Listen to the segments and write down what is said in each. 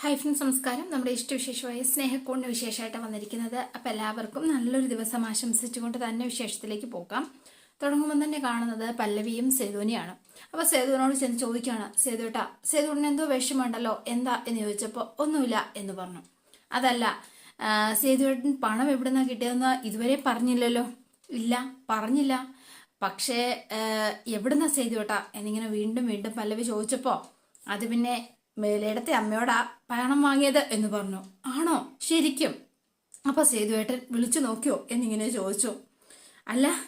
Hi friends നമസ്കാരം. നമ്മുടെ ഇഷ്ടവിശേഷമായ സ്നേഹക്കൂടിന് വിശേഷമായിട്ട് വന്നിരിക്കുന്നത് അപ്പം എല്ലാവർക്കും നല്ലൊരു ദിവസം ആശംസിച്ചുകൊണ്ട് തന്നെ വിശേഷത്തിലേക്ക് പോകാം. തുടങ്ങുമ്പോൾ തന്നെ കാണുന്നത് പല്ലവിയും സേതുവിനെയാണ്. അപ്പോൾ സേതുവിനോട് ചെന്ന് ചോദിക്കുകയാണ് സേതുട്ടാ സേതുവിന് എന്തോ വിഷമമുണ്ടല്ലോ? എന്താ? എന്ന് ചോദിച്ചപ്പോൾ ഒന്നുമില്ല എന്ന് പറഞ്ഞു. അതല്ല സേതുവേട്ടൻ പണം എവിടുന്നാ കിട്ടിയതെന്ന് ഇതുവരെ പറഞ്ഞില്ലല്ലോ. ഇല്ല പറഞ്ഞില്ല. പക്ഷേ എവിടുന്നാ സേതുവേട്ടാ? എന്നിങ്ങനെ വീണ്ടും വീണ്ടും പല്ലവി ചോദിച്ചപ്പോൾ അത് പിന്നെ മേലേടത്തെ അമ്മയോടാ പണം വാങ്ങിയത് എന്ന് പറഞ്ഞു. ആണോ? ശരിക്കും. അപ്പൊ സേതുവേട്ടൻ വിളിച്ചു നോക്കിയോ എന്നിങ്ങനെ ചോദിച്ചു. അല്ല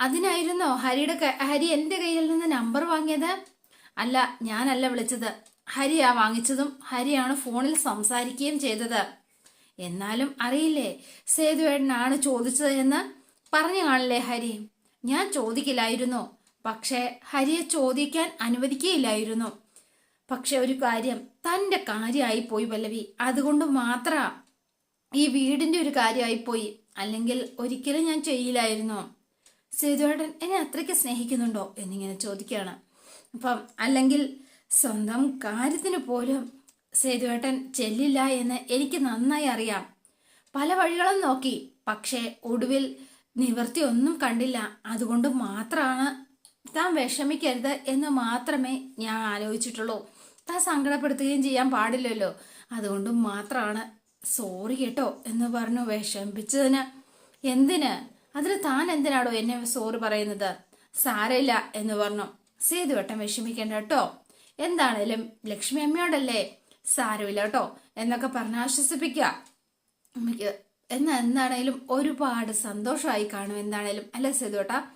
അതിനായിരുന്നോ ഹരിയുടെ ഹരി എന്റെ കയ്യിൽ നിന്ന് നമ്പർ വാങ്ങിയത്? അല്ല ഞാനല്ല വിളിച്ചത്. ഹരിയാ വാങ്ങിച്ചതും ഹരിയാണ് ഫോണിൽ സംസാരിക്കുകയും ചെയ്തത്. എന്നാലും അറിയില്ലേ സേതുവേട്ടനാണ് ചോദിച്ചത് എന്ന് പറഞ്ഞു കാണില്ലേ ഹരി? ഞാൻ ചോദിക്കില്ലായിരുന്നു. പക്ഷേ ഹരിയെ ചോദിക്കാൻ അനുവദിക്കുകയില്ലായിരുന്നു. പക്ഷെ ഒരു കാര്യം തന്റെ കാര്യമായി പോയി പല്ലവി. അതുകൊണ്ട് മാത്ര ഈ വീടിന്റെ ഒരു കാര്യമായി പോയി അല്ലെങ്കിൽ ഒരിക്കലും ഞാൻ ചെയ്യില്ലായിരുന്നു. സേതുവേട്ടൻ എന്നെ അത്രയ്ക്ക് സ്നേഹിക്കുന്നുണ്ടോ എന്നിങ്ങനെ ചോദിക്കുകയാണ്. അപ്പം അല്ലെങ്കിൽ സ്വന്തം കാര്യത്തിന് പോലും സേതുവേട്ടൻ ചെല്ലില്ല എന്ന് എനിക്ക് നന്നായി അറിയാം. പല വഴികളും നോക്കി. പക്ഷേ ഒടുവിൽ നിവർത്തി ഒന്നും കണ്ടില്ല. അതുകൊണ്ട് മാത്രമാണ് താൻ വിഷമിക്കരുത് എന്ന് മാത്രമേ ഞാൻ ആലോചിച്ചിട്ടുള്ളൂ. താൻ സങ്കടപ്പെടുത്തുകയും ചെയ്യാൻ പാടില്ലല്ലോ. അതുകൊണ്ട് മാത്രമാണ് സോറി കേട്ടോ എന്ന് പറഞ്ഞു വിഷമിപ്പിച്ചതിന്. എന്തിന്? അതിന് താൻ എന്തിനാടോ എന്നെ സോറി പറയുന്നത്? സാരയില്ല എന്ന് പറഞ്ഞു. സേതുവട്ടം വിഷമിക്കേണ്ട കേട്ടോ. എന്താണേലും ലക്ഷ്മി അമ്മയോടല്ലേ? സാരമില്ല കേട്ടോ എന്നൊക്കെ പറഞ്ഞ് ആശ്വസിപ്പിക്കുക. അമ്മയ്ക്ക് എന്നാ എന്താണേലും ഒരുപാട് സന്തോഷമായി കാണും എന്താണേലും. അല്ലേ സേതുവേട്ടാ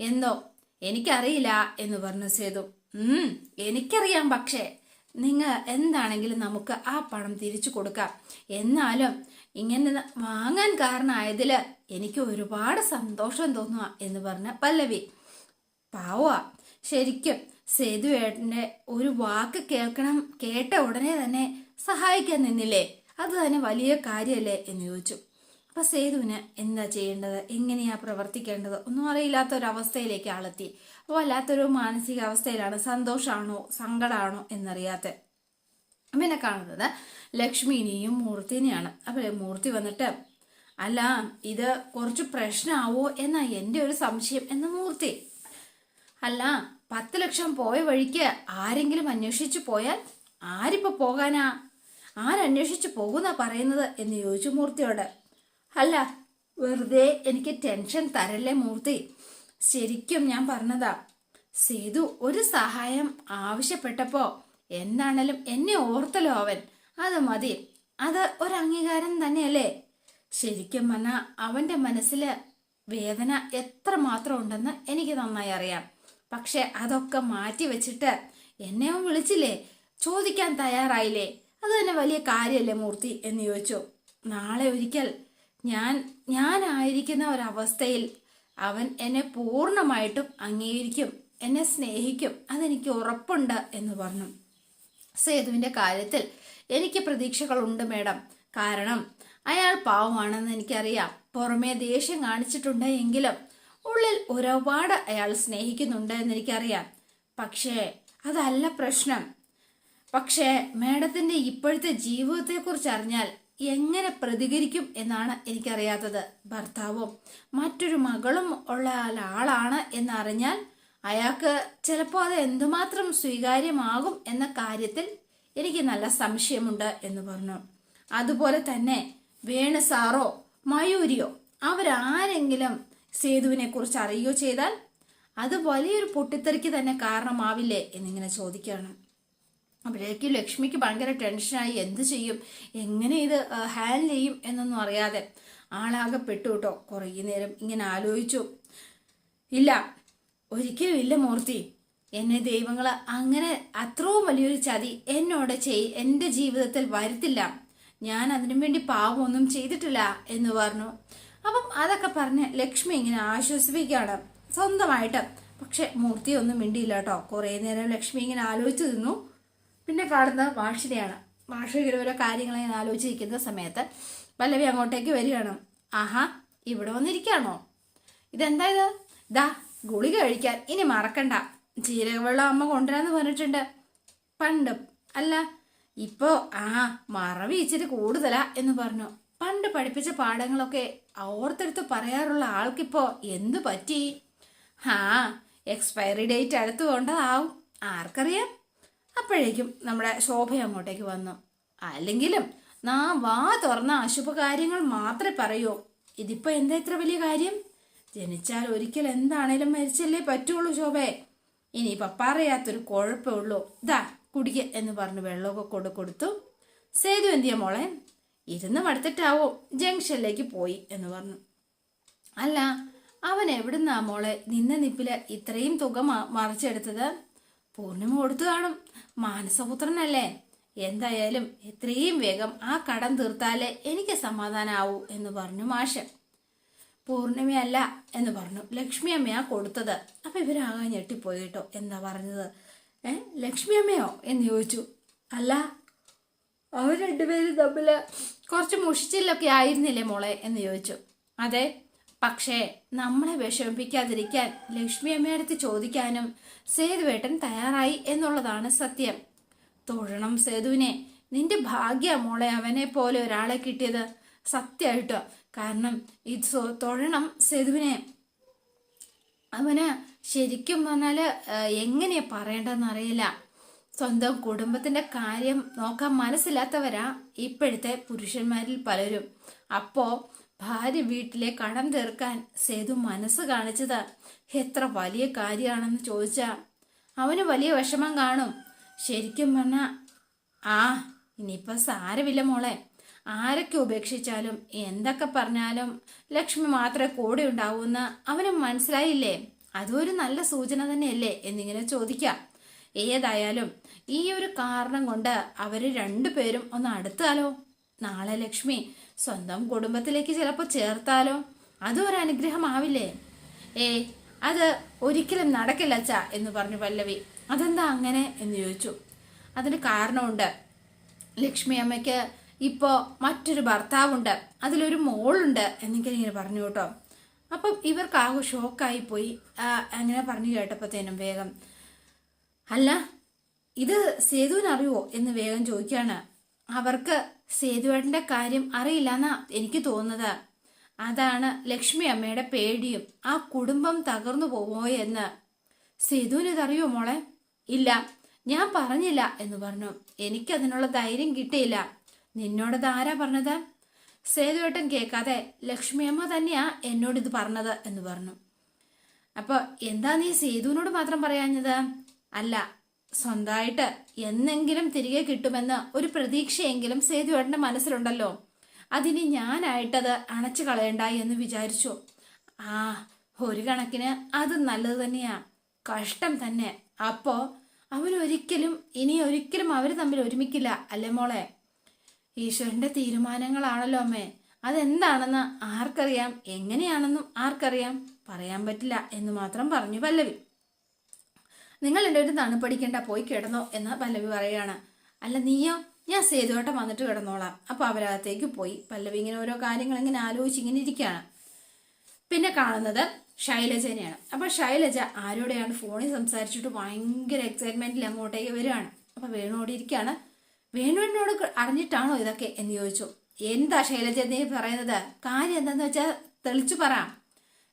എന്തോ? എനിക്കറിയില്ല എന്ന് പറഞ്ഞു സേതു. ഉം എനിക്കറിയാം പക്ഷേ. നിങ്ങൾ എന്താണെങ്കിലും നമുക്ക് ആ പണം തിരിച്ചു കൊടുക്കാം. എന്നാലും ഇങ്ങനെ വാങ്ങാൻ കാരണമായതിൽ എനിക്ക് ഒരുപാട് സന്തോഷം തോന്നുക എന്ന് പറഞ്ഞ പല്ലവി. പാവ ശരിക്കും സേതുവേട്ടന്റെ ഒരു വാക്ക് കേൾക്കണം കേട്ട ഉടനെ തന്നെ സഹായിക്കാൻ നിന്നില്ലേ? അത് തന്നെ വലിയ കാര്യമല്ലേ എന്ന് ചോദിച്ചു. അപ്പൊ സേതുവിന് എന്താ ചെയ്യേണ്ടത്? എങ്ങനെയാ പ്രവർത്തിക്കേണ്ടത്? ഒന്നും അറിയില്ലാത്ത ഒരു അവസ്ഥയിലേക്ക് ആളെത്തി. അപ്പോൾ വല്ലാത്തൊരു മാനസികാവസ്ഥയിലാണ്. സന്തോഷാണോ? സങ്കടമാണോ എന്നറിയാത്ത പിന്നെ കാണുന്നത് ലക്ഷ്മിനെയും മൂർത്തിനെയാണ്. അപ്പോൾ മൂർത്തി വന്നിട്ട് അല്ല ഇത് കുറച്ച് പ്രശ്നമാവോ എന്നാ എന്റെ ഒരു സംശയം എന്ന മൂർത്തി. അല്ല പത്ത് ലക്ഷം പോയ വഴിക്ക് ആരെങ്കിലും അന്വേഷിച്ചു പോയാൽ ആരിപ്പോ പോകാനാ? ആരന്വേഷിച്ചു പോകുന്ന പറയുന്നത്? എന്ന് ചോദിച്ചു മൂർത്തിയോട്. അല്ല വെറുതെ എനിക്ക് ടെൻഷൻ തരല്ലേ മൂർത്തി? ശരിക്കും ഞാൻ പറഞ്ഞതാ. സേതു ഒരു സഹായം ആവശ്യപ്പെട്ടപ്പോ എന്താണേലും എന്നെ ഓർത്തല്ലോ അവൻ. അത് മതി. അത് ഒരു അംഗീകാരം തന്നെയല്ലേ? ശരിക്കും പറഞ്ഞാ അവന്റെ മനസ്സിൽ വേദന എത്ര മാത്രം ഉണ്ടെന്ന് എനിക്ക് നന്നായി അറിയാം. പക്ഷെ അതൊക്കെ മാറ്റി വെച്ചിട്ട് എന്നെ അവൻ വിളിച്ചില്ലേ? ചോദിക്കാൻ തയ്യാറായില്ലേ? അത് തന്നെ വലിയ കാര്യമല്ലേ മൂർത്തി എന്ന് ചോദിച്ചു. നാളെ ഒരിക്കൽ ഞാൻ ഞാനായിരിക്കുന്ന ഒരവസ്ഥയിൽ അവൻ എന്നെ പൂർണമായിട്ടും അംഗീകരിക്കും എന്നെ സ്നേഹിക്കും അതെനിക്ക് ഉറപ്പുണ്ട് എന്ന് പറഞ്ഞു. സേതുവിന്റെ കാര്യത്തിൽ എനിക്ക് പ്രതീക്ഷകളുണ്ട് മേഡം. കാരണം അയാൾ പാവമാണെന്ന് എനിക്കറിയാം. പുറമേ ദേഷ്യം കാണിച്ചിട്ടുണ്ട് എങ്കിലും ഉള്ളിൽ ഒരുപാട് അയാൾ സ്നേഹിക്കുന്നുണ്ട് എന്ന് എനിക്കറിയാം പക്ഷേ അതല്ല പ്രശ്നം. പക്ഷേ മേഡത്തിന്റെ ഇപ്പോഴത്തെ ജീവിതത്തെക്കുറിച്ച് അറിഞ്ഞാൽ എങ്ങനെ പ്രതികരിക്കും എന്നാണ് എനിക്കറിയാത്തത്. ഭർത്താവും മറ്റൊരു മകളും ഉള്ള ആളാണ് എന്നറിഞ്ഞാൽ അയാൾക്ക് ചിലപ്പോൾ അത് എന്തുമാത്രം സ്വീകാര്യമാകും എന്ന കാര്യത്തിൽ എനിക്ക് നല്ല സംശയമുണ്ട് എന്ന് പറഞ്ഞു. അതുപോലെ തന്നെ വേണു സാറോ മയൂരിയോ അവരാരെങ്കിലും സേതുവിനെ കുറിച്ച് അറിയുകയോ ചെയ്താൽ അത് വലിയൊരു പൊട്ടിത്തെറിക്ക് തന്നെ കാരണമാവില്ലേ എന്നിങ്ങനെ ചോദിക്കുകയാണ്. അപ്പോഴേക്കും ലക്ഷ്മിക്ക് ഭയങ്കര ടെൻഷനായി എന്ത് ചെയ്യും? എങ്ങനെ ഇത് ഹാൻഡിൽ ചെയ്യും എന്നൊന്നും അറിയാതെ ആളാകെ പെട്ടു കേട്ടോ കുറേ നേരം ഇങ്ങനെ ആലോചിച്ചു. ഇല്ല ഒരിക്കലും ഇല്ല മൂർത്തി. എന്നെ ദൈവങ്ങൾ അങ്ങനെ അത്രയും വലിയൊരു ചതി എന്നോട് ചെയ് എന്റെ ജീവിതത്തിൽ വരുത്തില്ല. ഞാൻ അതിനു വേണ്ടി പാവമൊന്നും ചെയ്തിട്ടില്ല എന്ന് പറഞ്ഞു. അപ്പം അതൊക്കെ പറഞ്ഞ് ലക്ഷ്മി ഇങ്ങനെ ആശ്വസിപ്പിക്കുകയാണ്. സ്വന്തമായിട്ട്. പക്ഷെ മൂർത്തിയൊന്നും മിണ്ടിയില്ല കേട്ടോ. കുറേ നേരം ലക്ഷ്മി ഇങ്ങനെ ആലോചിച്ചു നിന്നു. പിന്നെ കാണുന്നത് മാഷിനെയാണ്. മാഷ് ഇങ്ങനെ ഓരോ കാര്യങ്ങൾ ഞാൻ ആലോചിച്ചിരിക്കുന്ന സമയത്ത് പല്ലവി അങ്ങോട്ടേക്ക് വരികയാണ്. ആഹാ ഇവിടെ വന്നിരിക്കുകയാണോ? ഇതെന്താ ഇത്? ദാ ഗുളിക കഴിക്കാൻ ഇനി മറക്കണ്ട. ജീരകവെള്ളം അമ്മ കൊണ്ടുവരാന്ന് പറഞ്ഞിട്ടുണ്ട്. പണ്ട് അല്ല ഇപ്പോ ആ മറവി ഇച്ചിരി കൂടുതലാ എന്ന് പറഞ്ഞു. പണ്ട് പഠിപ്പിച്ച പാഠങ്ങളൊക്കെ ഓർത്തെടുത്ത് പറയാറുള്ള ആൾക്കിപ്പോ എന്തു പറ്റി? ആ എക്സ്പയറി ഡേറ്റ് അടുത്ത് കൊണ്ടതാവും. ആർക്കറിയാം? അപ്പോഴേക്കും നമ്മുടെ ശോഭ അങ്ങോട്ടേക്ക് വന്നു. അല്ലെങ്കിലും നാ വാ തുറന്ന അശുഭകാര്യങ്ങൾ മാത്രമേ പറയൂ. ഇതിപ്പോ എന്താ ഇത്ര വലിയ കാര്യം? ജനിച്ചാൽ ഒരിക്കൽ എന്താണേലും മരിച്ചല്ലേ പറ്റുള്ളൂ ശോഭയെ ഇനി പപ്പാറയാത്തൊരു കുഴപ്പമേ ഉള്ളൂ. ദാ കുടിക്ക എന്ന് പറഞ്ഞ് വെള്ളമൊക്കെ കൊണ്ടു കൊടുത്തു. സേതു എന്തിയ മോളെ? ഇരുന്ന് മടുത്തിട്ടാവോ? ജംഗ്ഷനിലേക്ക് പോയി എന്ന് പറഞ്ഞു. അല്ല അവൻ എവിടുന്നാ മോളെ? നിന്ന നിപ്പിൽ ഇത്രയും തുക മറിച്ചെടുത്തത്? പൂർണിമ കൊടുത്തു കാണും. മാനസപുത്രനല്ലേ? എന്തായാലും എത്രയും വേഗം ആ കടം തീർത്താലേ എനിക്ക് സമാധാനാവൂ എന്ന് പറഞ്ഞു മാഷൻ പൂർണിമയല്ല എന്ന് പറഞ്ഞു. ലക്ഷ്മി അമ്മയാ കൊടുത്തത്. അപ്പൊ ഇവരാകെ ഞെട്ടിപ്പോയി കേട്ടോ. എന്താ പറഞ്ഞത്? ഏ? ലക്ഷ്മി അമ്മയോ എന്ന് ചോദിച്ചു. അല്ല അവർ രണ്ടുപേരും തമ്മിൽ കുറച്ച് മുഷിച്ചിലൊക്കെ ആയിരുന്നില്ലേ മോളെ? എന്ന് ചോദിച്ചു. അതെ പക്ഷേ നമ്മളെ വിഷമിപ്പിക്കാതിരിക്കാൻ ലക്ഷ്മി അമ്മയടുത്ത് ചോദിക്കാനും സേതുവേട്ടൻ തയ്യാറായി എന്നുള്ളതാണ് സത്യം. തൊഴണം സേതുവിനെ. നിന്റെ ഭാഗ്യ മോളെ അവനെ പോലെ ഒരാളെ കിട്ടിയത് സത്യമായിട്ടോ കാരണം ഇത് തൊഴണം സേതുവിനെ. അവന് ശരിക്കും പറഞ്ഞാൽ എങ്ങനെയാ പറയേണ്ടതെന്ന് അറിയില്ല സ്വന്തം കുടുംബത്തിന്റെ കാര്യം നോക്കാൻ മനസ്സിലാത്തവരാ ഇപ്പോഴത്തെ പുരുഷന്മാരിൽ പലരും. അപ്പോ ഭാര്യ വീട്ടിലെ കടം തീർക്കാൻ സേതു മനസ്സ് കാണിച്ചത് എത്ര വലിയ കാര്യമാണെന്ന് ചോദിച്ചാ. അവന് വലിയ വിഷമം കാണും. ശരിക്കും പറഞ്ഞാ ആ ഇനിയിപ്പൊ സാരമില്ല മോളെ. ആരൊക്കെ ഉപേക്ഷിച്ചാലും എന്തൊക്കെ പറഞ്ഞാലും ലക്ഷ്മി മാത്രമേ കൂടെ ഉണ്ടാവൂന്ന് അവന് മനസ്സിലായില്ലേ? അതൊരു നല്ല സൂചന തന്നെയല്ലേ എന്നിങ്ങനെ ചോദിക്കാം. ഏതായാലും ഈ ഒരു കാരണം കൊണ്ട് അവർ രണ്ടുപേരും ഒന്ന് അടുത്താലോ? നാളെ ലക്ഷ്മി സ്വന്തം കുടുംബത്തിലേക്ക് ചിലപ്പോൾ ചേർത്താലോ? അതും ഒരു അനുഗ്രഹമാവില്ലേ? ഏ അത് ഒരിക്കലും നടക്കില്ല അച്ഛ എന്ന് പറഞ്ഞു പല്ലവി. അതെന്താ അങ്ങനെ എന്ന് ചോദിച്ചു. അതിന് കാരണമുണ്ട്. ലക്ഷ്മി അമ്മയ്ക്ക് ഇപ്പോൾ മറ്റൊരു ഭർത്താവുണ്ട്. അതിലൊരു മോളുണ്ട് എന്നൊക്കെ ഇങ്ങനെ പറഞ്ഞു കേട്ടോ. അപ്പം ഇവർക്ക് ആകെ ഷോക്കായി പോയി അങ്ങനെ പറഞ്ഞു കേട്ടപ്പോഴത്തേനും വേഗം. അല്ല ഇത് സേതുവിനറിയുവോ എന്ന് വേഗം ചോദിക്കുകയാണ്. അവർക്ക് സേതുവേട്ടന്റെ കാര്യം അറിയില്ലെന്നാ എനിക്ക് തോന്നുന്നത്. അതാണ് ലക്ഷ്മി അമ്മയുടെ പേടിയും. ആ കുടുംബം തകർന്നു പോവോ എന്ന്. സേതുവിന് ഇതറിയോ മോളെ? ഇല്ല. ഞാൻ പറഞ്ഞില്ല എന്ന് പറഞ്ഞു. എനിക്കതിനുള്ള ധൈര്യം കിട്ടിയില്ല. നിന്നോട് ആരാ പറഞ്ഞത്? സേതുവേട്ടൻ കേൾക്കാതെ ലക്ഷ്മി അമ്മ തന്നെയാ എന്നോട് ഇത് പറഞ്ഞത് എന്ന് പറഞ്ഞു. അപ്പൊ എന്താ നീ സേതുവിനോട് മാത്രം പറയാഞ്ഞത്? അല്ല സ്വന്തമായിട്ട് എന്നെങ്കിലും തിരികെ കിട്ടുമെന്ന് ഒരു പ്രതീക്ഷയെങ്കിലും സേതുവേട്ടന്റെ മനസ്സിലുണ്ടല്ലോ. അതിനി ഞാനായിട്ടത് അണച്ചു കളയണ്ട എന്ന് വിചാരിച്ചു. ആ ഒരു കണക്കിന് അത് നല്ലത് തന്നെയാ. കഷ്ടം തന്നെ. അപ്പോ അവനൊരിക്കലും ഇനി ഒരിക്കലും അവർ തമ്മിൽ ഒരുമിക്കില്ല അല്ലേ മോളെ? ഈശ്വരന്റെ തീരുമാനങ്ങളാണല്ലോ അമ്മേ. അതെന്താണെന്ന് ആർക്കറിയാം? എങ്ങനെയാണെന്നും ആർക്കറിയാം? പറയാൻ പറ്റില്ല എന്ന് മാത്രം പറഞ്ഞു പല്ലവി. നിങ്ങൾ എന്റെ ഒരു തണുപ്പടിക്കണ്ട പോയി കിടന്നോ എന്ന് പല്ലവി പറയുകയാണ്. അല്ല നീയോ? ഞാൻ സേതുവട്ടം വന്നിട്ട് കിടന്നോളാം. അപ്പൊ അവരകത്തേക്ക് പോയി. പല്ലവി ഇങ്ങനെ ഓരോ കാര്യങ്ങൾ ഇങ്ങനെ ആലോചിച്ച് ഇങ്ങനെ ഇരിക്കുകയാണ്. പിന്നെ കാണുന്നത് ശൈലജനെയാണ്. അപ്പൊ ശൈലജ ആരോടെയാണ് ഫോണിൽ സംസാരിച്ചിട്ട് ഭയങ്കര എക്സൈറ്റ്മെന്റിൽ അങ്ങോട്ടേക്ക് വരികയാണ്. അപ്പൊ വേണുവോടെ ഇരിക്കുകയാണ്. വേണുവിനോട് അറിഞ്ഞിട്ടാണോ ഇതൊക്കെ? എന്ന് ചോദിച്ചു. എന്താ ശൈലജ നീ പറയുന്നത്? കാര്യം എന്താന്ന് വെച്ചാൽ തെളിച്ചു പറ.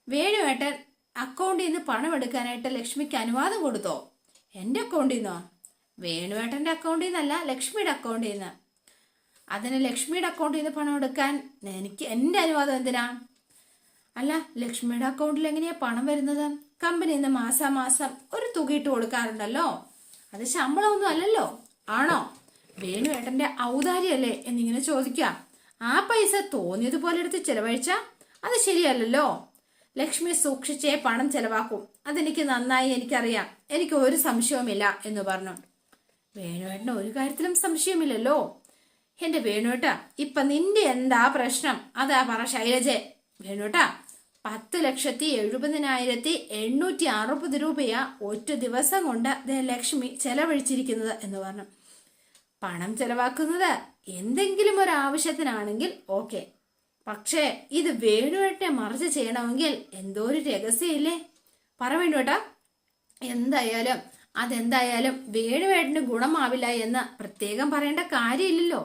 വേണുവേട്ടൻ അക്കൗണ്ടിൽ നിന്ന് പണം എടുക്കാനായിട്ട് ലക്ഷ്മിക്ക് അനുവാദം കൊടുത്തോ? എന്റെ അക്കൗണ്ടിൽ നിന്നോ? വേണുവേട്ടന്റെ അക്കൗണ്ടിൽ നിന്നല്ല ലക്ഷ്മിയുടെ അക്കൗണ്ടിൽ നിന്ന്. അതിന് ലക്ഷ്മിയുടെ അക്കൗണ്ടിൽ നിന്ന് പണം എടുക്കാൻ എനിക്ക് എന്റെ അനുവാദം എന്തിനാ? അല്ല ലക്ഷ്മിയുടെ അക്കൗണ്ടിൽ എങ്ങനെയാ പണം വരുന്നത്? കമ്പനിയിൽ നിന്ന് മാസാമാസം ഒരു തുക ഇട്ട് കൊടുക്കാറുണ്ടല്ലോ. അത് ശമ്പളമൊന്നും അല്ലല്ലോ. ആണോ? വേണുവേട്ടന്റെ ഔദാര്യമല്ലേ എന്നിങ്ങനെ ചോദിക്കാം ആ പൈസ തോന്നിയതുപോലെ എടുത്ത് ചെലവഴിച്ച? അത് ശരിയല്ലല്ലോ. ലക്ഷ്മി സൂക്ഷിച്ചേ പണം ചെലവാക്കും. അതെനിക്ക് നന്നായി എനിക്കറിയാം. എനിക്ക് ഒരു സംശയവുമില്ല എന്ന് പറഞ്ഞു. വേണുവേട്ടന് ഒരു കാര്യത്തിലും സംശയമില്ലല്ലോ. എന്റെ വേണുവേട്ട ഇപ്പൊ നിന്റെ എന്താ പ്രശ്നം? അതാ പറ ശൈലജെ. വേണുവേട്ട പത്ത് ലക്ഷത്തി എഴുപതിനായിരത്തി എണ്ണൂറ്റി അറുപത് രൂപയാ ഒറ്റ ദിവസം കൊണ്ട് ലക്ഷ്മി ചെലവഴിച്ചിരിക്കുന്നത് എന്ന് പറഞ്ഞു. പണം ചെലവാക്കുന്നത് എന്തെങ്കിലും ഒരു ആവശ്യത്തിനാണെങ്കിൽ ഓക്കെ. പക്ഷേ ഇത് വേണുവേട്ടെ മറിച്ച് ചെയ്യണമെങ്കിൽ എന്തോ ഒരു രഹസ്യമില്ലേ? പറ വേണുവേട്ടാ. എന്തായാലും അതെന്തായാലും വേണുവേട്ടന് ഗുണമാവില്ല എന്ന് പ്രത്യേകം പറയേണ്ട കാര്യമില്ലല്ലോ.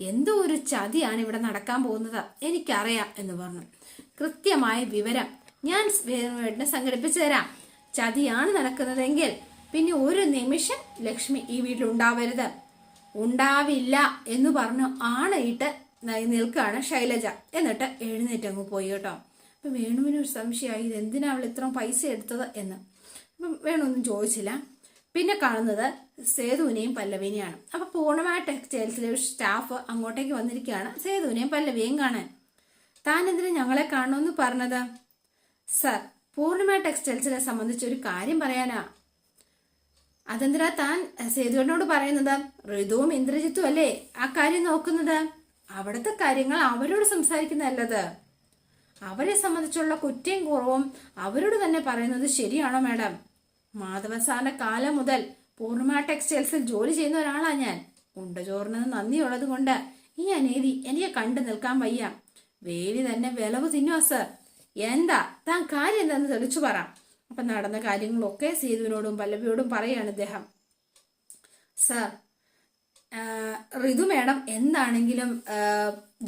എന്തോ ഒരു ചതിയാണ് ഇവിടെ നടക്കാൻ പോകുന്നത് എനിക്കറിയാം എന്ന് പറഞ്ഞു. കൃത്യമായ വിവരം ഞാൻ വേണുവേട്ടനെ സംഘടിപ്പിച്ചു തരാം. ചതിയാണ് നടക്കുന്നതെങ്കിൽ പിന്നെ ഒരു നിമിഷം ലക്ഷ്മി ഈ വീട്ടിൽ ഉണ്ടാവരുത് ഉണ്ടാവില്ല എന്ന് പറഞ്ഞു ആണയിട്ട് നിൽക്കുകയാണ് ശൈലജ. എന്നിട്ട് എഴുന്നേറ്റ് അങ്ങ് പോയി കേട്ടോ. അപ്പം വേണുവിന് ഒരു സംശയമായി ഇത് എന്തിനാ അവൾ ഇത്രയും പൈസ എടുത്തത് എന്ന്. അപ്പം വേണുവൊന്നും ചോദിച്ചില്ല. പിന്നെ കാണുന്നത് സേതുവിനെയും പല്ലവിനെയാണ്. അപ്പൊ പൂർണമായ ടെക്സ്റ്റൈൽസിലെ ഒരു സ്റ്റാഫ് അങ്ങോട്ടേക്ക് വന്നിരിക്കുകയാണ് സേതുവിനെയും പല്ലവിയെയും കാണാൻ. താൻ എന്തിനാ ഞങ്ങളെ കാണണമെന്ന് പറഞ്ഞത്? സർ പൂർണമായ ടെക്സ്റ്റൈൽസിനെ സംബന്ധിച്ച് ഒരു കാര്യം പറയാനാ. അതെന്തിനാ താൻ സേതുവിനോട് പറയുന്നത്? ഋതുവും ഇന്ദ്രജിത്തും അല്ലേ ആ കാര്യം നോക്കുന്നത്? അവിടുത്തെ കാര്യങ്ങൾ അവരോട് സംസാരിക്കുന്നതല്ലത് അവരെ സംബന്ധിച്ചുള്ള കുറ്റയും കുറവും അവരോട് തന്നെ പറയുന്നത് ശരിയാണോ മാഡം? മാധവ സാറിന്റെ കാലം മുതൽ പൂർണിമ ടെക്സ്റ്റൈൽസിൽ ജോലി ചെയ്യുന്ന ഒരാളാ ഞാൻ. ഉണ്ട ചോറിന് നന്ദിയുള്ളത് കൊണ്ട് ഈ അനീതി എനിക്ക് കണ്ടു നിൽക്കാൻ വയ്യ. വേലി തന്നെ വിളവ് തിന്നുവാ സർ. എന്താ? താൻ കാര്യം എന്താന്ന് തെളിച്ചു പറ. അപ്പൊ നടന്ന കാര്യങ്ങളൊക്കെ സേതുവിനോടും പല്ലവിയോടും പറയാണ് ഇദ്ദേഹം. സർ ഋതു മേഡം എന്താണെങ്കിലും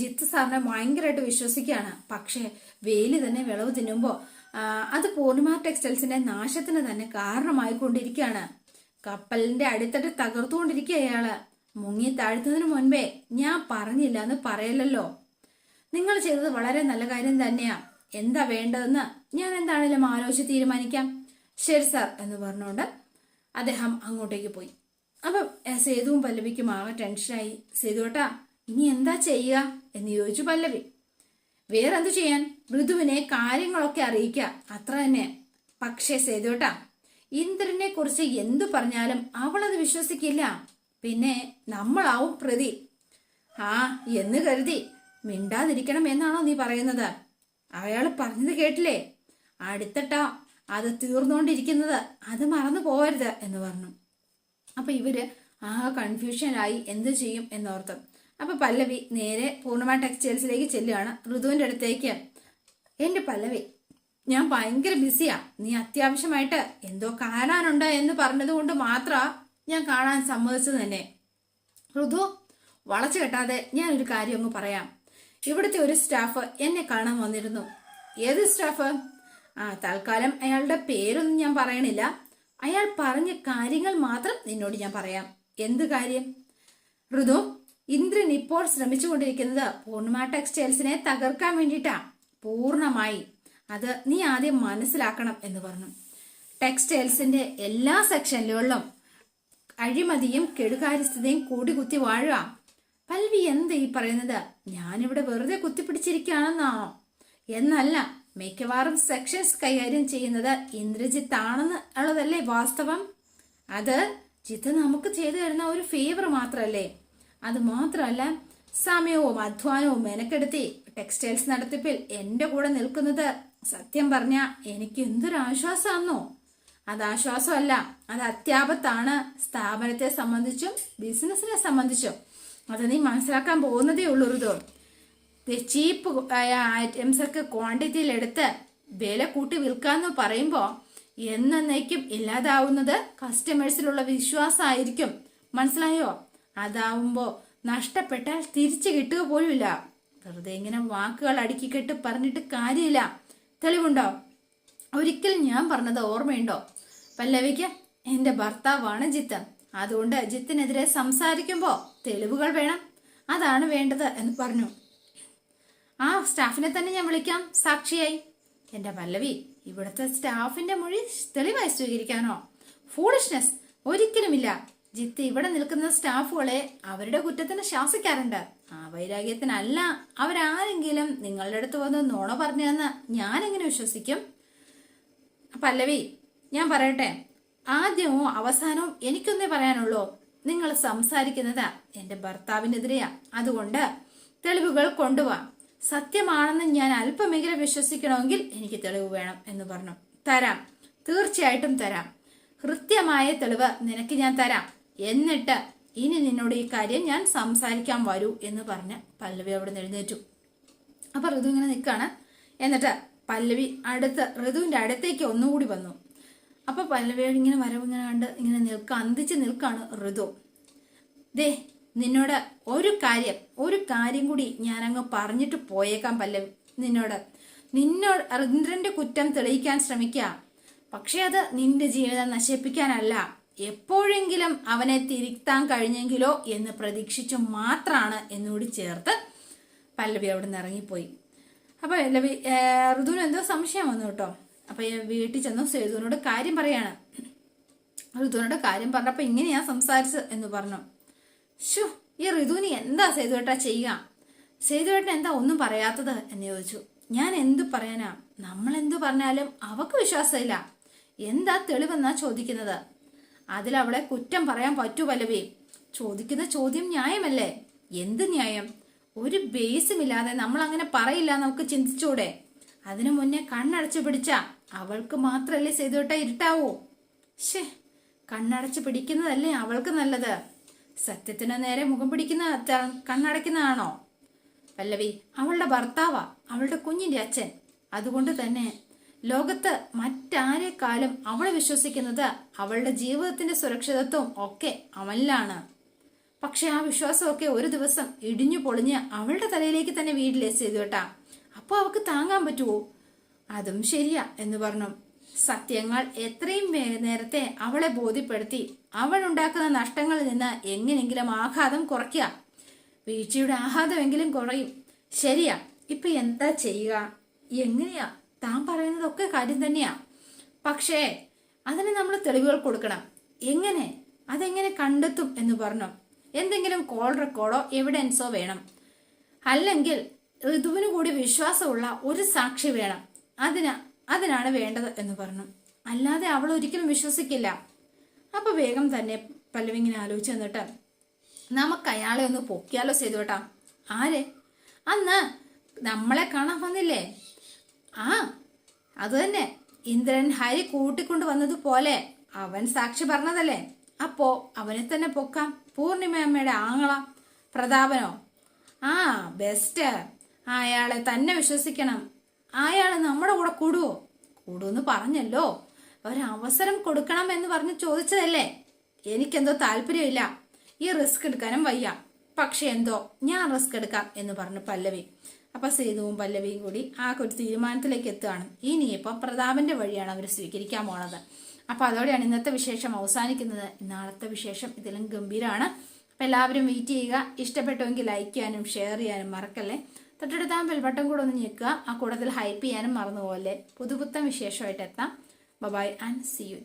ജിത്ത് സാറിനെ ഭയങ്കരമായിട്ട് വിശ്വസിക്കുകയാണ്. പക്ഷേ വേലി തന്നെ വിളവ് തിന്നുമ്പോൾ അത് പൂർണിമ ടെക്സ്റ്റൈൽസിന്റെ നാശത്തിന് തന്നെ കാരണമായിക്കൊണ്ടിരിക്കുകയാണ്. കപ്പലിന്റെ അടിത്തട്ട് തകർത്തുകൊണ്ടിരിക്കുക അയാൾ. മുങ്ങി താഴ്ത്തുന്നതിന് മുൻപേ ഞാൻ പറഞ്ഞില്ല എന്ന് പറയലല്ലോ നിങ്ങൾ ചെയ്തത് വളരെ നല്ല കാര്യം തന്നെയാ. എന്താ വേണ്ടതെന്ന് ഞാൻ എന്താണെങ്കിലും ആലോചിച്ച് തീരുമാനിക്കാം. ശരി സാർ എന്ന് പറഞ്ഞുകൊണ്ട് അദ്ദേഹം അങ്ങോട്ടേക്ക് പോയി. അപ്പം സേതുവും പല്ലവിക്കും ആകെ ടെൻഷനായി സേതുവേട്ടാ ഇനി എന്താ ചെയ്യുക? എന്ന് ചോദിച്ചു പല്ലവി. വേറെന്തു ചെയ്യാൻ? ഋതുവിനെ കാര്യങ്ങളൊക്കെ അറിയിക്കുക അത്ര തന്നെ. പക്ഷേ സേതുവേട്ടാ ഇന്ദ്രനെ കുറിച്ച് എന്തു പറഞ്ഞാലും അവളത് വിശ്വസിക്കില്ല. പിന്നെ നമ്മളാവും പ്രതി. ആ എന്ന് കരുതി. മിണ്ടാതിരിക്കണം എന്നാണോ നീ പറയുന്നത്? അയാൾ പറഞ്ഞത് കേട്ടില്ലേ? അടുത്തട്ടാ അത് തീർന്നുകൊണ്ടിരിക്കുന്നത് അത് മറന്നു പോകരുത് എന്ന് പറഞ്ഞു. അപ്പൊ ഇവർ ആ കൺഫ്യൂഷനായി എന്ത് ചെയ്യും എന്നോർത്ത്. അപ്പൊ പല്ലവി നേരെ പൂർണമായ ടെക്സ്റ്റൈൽസിലേക്ക് ചെല്ലുകയാണ്. ഋതുവിന്റെ അടുത്തേക്ക് എന്റെ പല്ലവി ഞാൻ ഭയങ്കര ബിസിയാ നീ അത്യാവശ്യമായിട്ട് എന്തോ കാണാനുണ്ട് എന്ന് പറഞ്ഞത് കൊണ്ട് മാത്ര ഞാൻ കാണാൻ സമ്മതിച്ചത് തന്നെ. ഋതു വളച്ചു കെട്ടാതെ ഞാൻ ഒരു കാര്യം അങ്ങ് പറയാം. ഇവിടുത്തെ ഒരു സ്റ്റാഫ് എന്നെ കാണാൻ വന്നിരുന്നു. ഏത് സ്റ്റാഫ് ആ തൽക്കാലം അയാളുടെ പേരൊന്നും ഞാൻ പറയണില്ല. അയാൾ പറഞ്ഞ കാര്യങ്ങൾ മാത്രം നിന്നോട് ഞാൻ പറയാം. എന്ത് കാര്യം? ഋതു ഇന്ദ്രൻ ഇപ്പോൾ ശ്രമിച്ചുകൊണ്ടിരിക്കുന്നത് പൂർണിമ ടെക്സ്റ്റൈൽസിനെ തകർക്കാൻ വേണ്ടിയിട്ടാ. പൂർണമായി. അത് നീ ആദ്യം മനസ്സിലാക്കണം എന്ന് പറഞ്ഞു. ടെക്സ്റ്റൈൽസിന്റെ എല്ലാ സെക്ഷനിലുകളിലും അഴിമതിയും കെടുകാര്യസ്ഥതയും കൂടി കുത്തി വാഴുക. പൽവി എന്ത് ഈ പറയുന്നത്? ഞാനിവിടെ വെറുതെ കുത്തിപ്പിടിച്ചിരിക്കുകയാണെന്നാണോ എന്നല്ല. മിക്കവാറും സെക്ഷൻസ് കൈകാര്യം ചെയ്യുന്നത് ഇന്ദ്രജിത്ത് ആണെന്ന് ഉള്ളതല്ലേ വാസ്തവം? അത് ജിത്ത് നമുക്ക് ചെയ്തു തരുന്ന ഒരു ഫേവർ മാത്രമല്ലേ അത് മാത്രമല്ല സമയവും അധ്വാനവും മെനക്കെടുത്തി ടെക്സ്റ്റൈൽസ് നടത്തിപ്പിൽ എന്റെ കൂടെ നിൽക്കുന്നത് സത്യം പറഞ്ഞ എനിക്ക് എന്തൊരു ആശ്വാസമാണെന്നോ അത് ആശ്വാസമല്ല അത് അത്യാപത്താണ്. സ്ഥാപനത്തെ സംബന്ധിച്ചും ബിസിനസിനെ സംബന്ധിച്ചും. അത് നീ മനസ്സിലാക്കാൻ പോകുന്നതേ ഉള്ളൂ ഋതു. ചീപ്പ് ഐറ്റംസൊക്കെ ക്വാണ്ടിറ്റിയിൽ വില കൂട്ടി വിൽക്കാന്ന് പറയുമ്പോൾ എന്നേക്കും ഇല്ലാതാവുന്നത് കസ്റ്റമേഴ്സിലുള്ള വിശ്വാസമായിരിക്കും മനസ്സിലായോ? അതാവുമ്പോൾ നഷ്ടപ്പെട്ടാൽ തിരിച്ചു കിട്ടുക പോലുമില്ല. വെറുതെ ഇങ്ങനെ വാക്കുകൾ അടുക്കിക്കെട്ട് പറഞ്ഞിട്ട് കാര്യമില്ല. തെളിവുണ്ടോ? ഒരിക്കൽ ഞാൻ പറഞ്ഞത് ഓർമ്മയുണ്ടോ? പല്ലവിക്ക് എന്റെ ഭർത്താവാണ് ജിത്ത്. അതുകൊണ്ട് ജിത്തിനെതിരെ സംസാരിക്കുമ്പോൾ തെളിവുകൾ വേണം. അതാണ് വേണ്ടത് എന്ന് പറഞ്ഞു. ആ സ്റ്റാഫിനെ തന്നെ ഞാൻ വിളിക്കാം. സാക്ഷിയായി. എന്റെ പല്ലവി ഇവിടുത്തെ സ്റ്റാഫിന്റെ മൊഴി തെളിവായി സ്വീകരിക്കാനോ? ഫൂളിഷ്നെസ് ഒരിക്കലുമില്ല. ജിത്ത് ഇവിടെ നിൽക്കുന്ന സ്റ്റാഫുകളെ അവരുടെ കുറ്റത്തിന് ശാസിക്കാറുണ്ട്. ആ വൈരാഗ്യത്തിനല്ല അവരാരെങ്കിലും നിങ്ങളുടെ അടുത്ത് വന്ന് നുണ പറഞ്ഞതെന്ന് ഞാൻ എങ്ങനെ വിശ്വസിക്കും? പല്ലവി ഞാൻ പറയട്ടെ. ആദ്യവും അവസാനവും എനിക്കൊന്നേ പറയാനുള്ളൂ. നിങ്ങൾ സംസാരിക്കുന്നത് എന്റെ ഭർത്താവിനെതിരെയാ. അതുകൊണ്ട് തെളിവുകൾ കൊണ്ടുവാ. സത്യമാണെന്ന് ഞാൻ അല്പമെങ്കിലും വിശ്വസിക്കണമെങ്കിൽ എനിക്ക് തെളിവ് വേണം എന്ന് പറഞ്ഞു. തരാം. തീർച്ചയായിട്ടും തരാം. കൃത്യമായ തെളിവ് നിനക്ക് ഞാൻ തരാം. എന്നിട്ട് ഇനി നിന്നോട് ഈ കാര്യം ഞാൻ സംസാരിക്കാൻ വരൂ എന്ന് പറഞ്ഞ് പല്ലവി അവിടെ എഴുന്നേറ്റു. അപ്പൊ ഋതു ഇങ്ങനെ നിൽക്കാണ് എന്നിട്ട് പല്ലവി അടുത്ത് ഋതുവിന്റെ അടുത്തേക്ക് ഒന്നുകൂടി വന്നു. അപ്പൊ പല്ലവിയോട് ഇങ്ങനെ വരവ് ഇങ്ങനെ കണ്ട് ഇങ്ങനെ നിൽക്കുക അന്തിച്ച് നിൽക്കാണ് ഋതു. ദേ നിന്നോട് ഒരു കാര്യം ഒരു കാര്യം കൂടി ഞാൻ അങ്ങ് പറഞ്ഞിട്ട് പോയേക്കാം പല്ലവി. നിന്നോട് നിന്നോട് ഇന്ദ്രന്റെ കുറ്റം തെളിയിക്കാൻ ശ്രമിക്ക പക്ഷെ അത് നിന്റെ ജീവിതം നശിപ്പിക്കാനല്ല. എപ്പോഴെങ്കിലും അവനെ തിരുത്താൻ കഴിഞ്ഞെങ്കിലോ എന്ന് പ്രതീക്ഷിച്ചു മാത്രമാണ് എന്നോട് ചേർത്ത് പല്ലവി അവിടെ നിന്ന് ഇറങ്ങിപ്പോയി. അപ്പൊ പല്ലവി ഋതുവിന് എന്തോ സംശയം വന്നു കേട്ടോ. അപ്പൊ വീട്ടിൽ ചെന്നു സേതുവിനോട് കാര്യം പറയാണ്. ഋതുവിനോട് കാര്യം പറഞ്ഞപ്പോ ഇങ്ങനെയാ സംസാരിച്ചത് എന്ന് പറഞ്ഞു. ഷു ഈ ഋതുവിന് എന്താ സേതുവേട്ടാ ചെയ്യുക സേതുവേട്ടൻ എന്താ ഒന്നും പറയാത്തത്? എന്ന് ചോദിച്ചു. ഞാൻ എന്തു പറയാനാ? നമ്മൾ എന്തു പറഞ്ഞാലും അവക്ക് വിശ്വാസമില്ല. എന്താ തെളിവെന്നാ ചോദിക്കുന്നത്? അതിൽ അവളെ കുറ്റം പറയാൻ പറ്റൂ പല്ലവി. ചോദിക്കുന്ന ചോദ്യം ന്യായമല്ലേ? എന്ത് ന്യായം? ഒരു ബേസുമില്ലാതെ നമ്മൾ അങ്ങനെ പറയില്ല നമുക്ക് ചിന്തിച്ചൂടെ. അതിനു മുന്നേ കണ്ണടച്ചു പിടിച്ച അവൾക്ക് മാത്രല്ലേ സേതുവേട്ട ഇരുട്ടാവൂ? ഷേ കണ്ണടച്ചു പിടിക്കുന്നതല്ലേ അവൾക്ക് നല്ലത്? സത്യത്തിന് നേരെ മുഖം പിടിക്കുന്ന കണ്ണടയ്ക്കുന്നതാണോ? പല്ലവി അവളുടെ ഭർത്താവാ അവളുടെ കുഞ്ഞിന്റെ അച്ഛൻ. അതുകൊണ്ട് തന്നെ ലോകത്ത് മറ്റാരെക്കാളും അവളെ വിശ്വസിക്കുന്നത് അവളുടെ ജീവിതത്തിന്റെ സുരക്ഷിതത്വം ഒക്കെ അവനിലാണ്. പക്ഷെ ആ വിശ്വാസമൊക്കെ ഒരു ദിവസം ഇടിഞ്ഞു പൊളിഞ്ഞ് അവളുടെ തലയിലേക്ക് തന്നെ വീട്ടിലെ ചെയ്തു കേട്ടാ അപ്പൊ അവക്ക് താങ്ങാൻ പറ്റുമോ അതും ശരിയാ എന്ന് പറഞ്ഞു. സത്യങ്ങൾ എത്രയും നേരത്തെ അവളെ ബോധ്യപ്പെടുത്തി അവൾ ഉണ്ടാക്കുന്ന നഷ്ടങ്ങളിൽ നിന്ന് എങ്ങനെങ്കിലും ആഘാതം കുറയ്ക്കുക. വീഴ്ചയുടെ ആഘാതമെങ്കിലും കുറയും. ശരിയാ ഇപ്പൊ എന്താ ചെയ്യുക? എങ്ങനെയാ? താൻ പറയുന്നതൊക്കെ കാര്യം തന്നെയാ. പക്ഷേ അതിന് നമ്മൾ തെളിവുകൾ കൊടുക്കണം. എങ്ങനെ? അതെങ്ങനെ കണ്ടെത്തും എന്ന് പറഞ്ഞു? എന്തെങ്കിലും കോൾ റെക്കോർഡോ എവിഡൻസോ വേണം. അല്ലെങ്കിൽ ഋതുവിന് കൂടി വിശ്വാസമുള്ള ഒരു സാക്ഷി വേണം. അതിന് അതിനാണ് വേണ്ടത് എന്ന് പറഞ്ഞു. അല്ലാതെ അവൾ ഒരിക്കലും വിശ്വസിക്കില്ല. അപ്പൊ വേഗം തന്നെ പല്ലവിങ്ങനെ ആലോചിച്ച് എന്നിട്ട് നമുക്ക് അയാളെ ഒന്ന് പൊക്കിയാലോ ചെയ്തു കേട്ടാ ആരെ? അന്ന് നമ്മളെ കാണാൻ വന്നില്ലേ? ആ അത് തന്നെ. ഇന്ദ്രൻ ഹരി കൂട്ടിക്കൊണ്ട് വന്നതുപോലെ അവൻ സാക്ഷി പറഞ്ഞതല്ലേ? അപ്പോ അവനെ തന്നെ പൊക്കാം. പൂർണിമയമ്മയുടെ ആങ്ങള പ്രതാപനോ? ആ ബെസ്റ്റ് അയാളെ തന്നെ വിശ്വസിക്കണം. അയാൾ നമ്മുടെ കൂടെ കൂടുവോ? കൂടുമെന്ന് പറഞ്ഞല്ലോ. ഒരവസരം കൊടുക്കണം എന്ന് പറഞ്ഞ് ചോദിച്ചതല്ലേ? എനിക്കെന്തോ താല്പര്യമില്ല. ഈ റിസ്ക് എടുക്കാനും വയ്യ. പക്ഷെ എന്തോ? ഞാൻ റിസ്ക് എടുക്കാം എന്ന് പറഞ്ഞു പല്ലവി. അപ്പൊ സേതുവും പല്ലവിയും കൂടി ആ ഒരു തീരുമാനത്തിലേക്ക് എത്തുകയാണ്. ഇനിയിപ്പോ പ്രതാപന്റെ വഴിയാണ് അവർ സ്വീകരിക്കാൻ പോണത്. അപ്പൊ അതോടെയാണ് ഇന്നത്തെ വിശേഷം അവസാനിക്കുന്നത്. നാളത്തെ വിശേഷം ഇതിലും ഗംഭീരമാണ് അപ്പൊ എല്ലാവരും വെയിറ്റ് ചെയ്യുക. ഇഷ്ടപ്പെട്ടുവെങ്കിൽ ലൈക്ക് ചെയ്യാനും ഷെയർ ചെയ്യാനും മറക്കല്ലേ? തൊട്ടടുത്താൻ ബെൽബട്ടൺ കൂടെ ഒന്ന് ഞെക്കുക. ആ കൂടത്തിൽ ഹൈപ്പ് ചെയ്യാനും മറന്നുപോലെ പുതുപുത്തൻ വിശേഷമായിട്ട് എത്താം. Bye-bye and C U